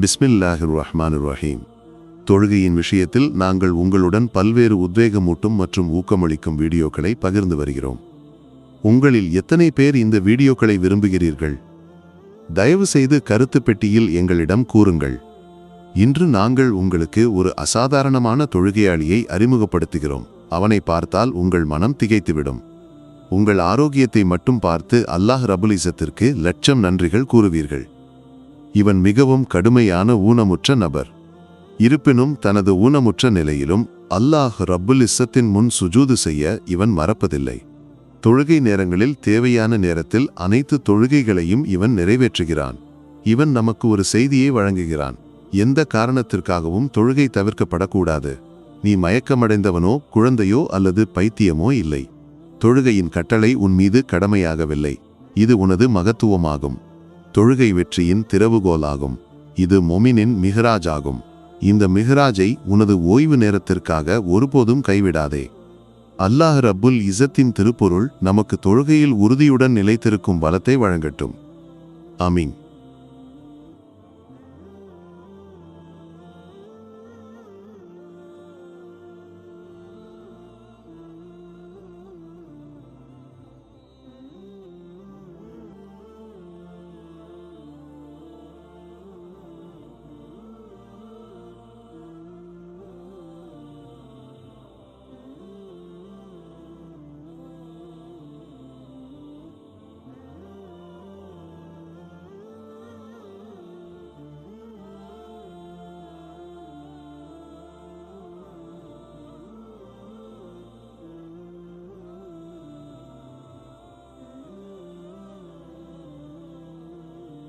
பிஸ்மில்லாஹிர் ரஹ்மான் ரஹீம் தொழுகையின் விஷயத்தில் நாங்கள் உங்களுடன் பல்வேறு உத்வேகமூட்டும் மற்றும் ஊக்கமளிக்கும் வீடியோக்களை பகிர்ந்து வருகிறோம். உங்களில் எத்தனை பேர் இந்த வீடியோக்களை விரும்புகிறீர்கள்? தயவு செய்து கருத்து பெட்டியில் எங்களிடம் கூறுங்கள். இன்று நாங்கள் உங்களுக்கு ஒரு அசாதாரணமான தொழுகையாளியை அறிமுகப்படுத்துகிறோம். அவனை பார்த்தால் உங்கள் மனம் திகைத்துவிடும். உங்கள் ஆரோக்கியத்தை மட்டும் பார்த்து அல்லாஹ் ரபுலிசத்திற்கு லட்சம் நன்றிகள் கூறுவீர்கள். இவன் மிகவும் கடுமையான ஊனமுற்ற நபர். இருப்பினும் தனது ஊனமுற்ற நிலையிலும் அல்லாஹ் ரப்புல் இஸ்ஸத்தின் முன் சுஜூது செய்ய இவன் மறப்பதில்லை. தொழுகை நேரங்களில் தேவையான நேரத்தில் அனைத்து தொழுகைகளையும் இவன் நிறைவேற்றுகிறான். இவன் நமக்கு ஒரு செய்தியை வழங்குகிறான். எந்த காரணத்திற்காகவும் தொழுகை தவிர்க்கப்படக்கூடாது. நீ மயக்கமடைந்தவனோ குழந்தையோ அல்லது பைத்தியமோ இல்லை. தொழுகையின் கட்டளை உன் மீது கடமையாகவில்லை. இது உனது மகத்துவமாகும். தொழுகை வெற்றியின் திறவுகோலாகும். இது மொமினின் மிகராஜ் ஆகும் இந்த மிகராஜை உனது ஓய்வு நேரத்திற்காக ஒருபோதும் கைவிடாதே. அல்லாஹ் ரப்புல் இசத்தின் திருப்பொருள் நமக்கு தொழுகையில் உறுதியுடன் நிலைத்திருக்கும் பலத்தை வழங்கட்டும். அமீன்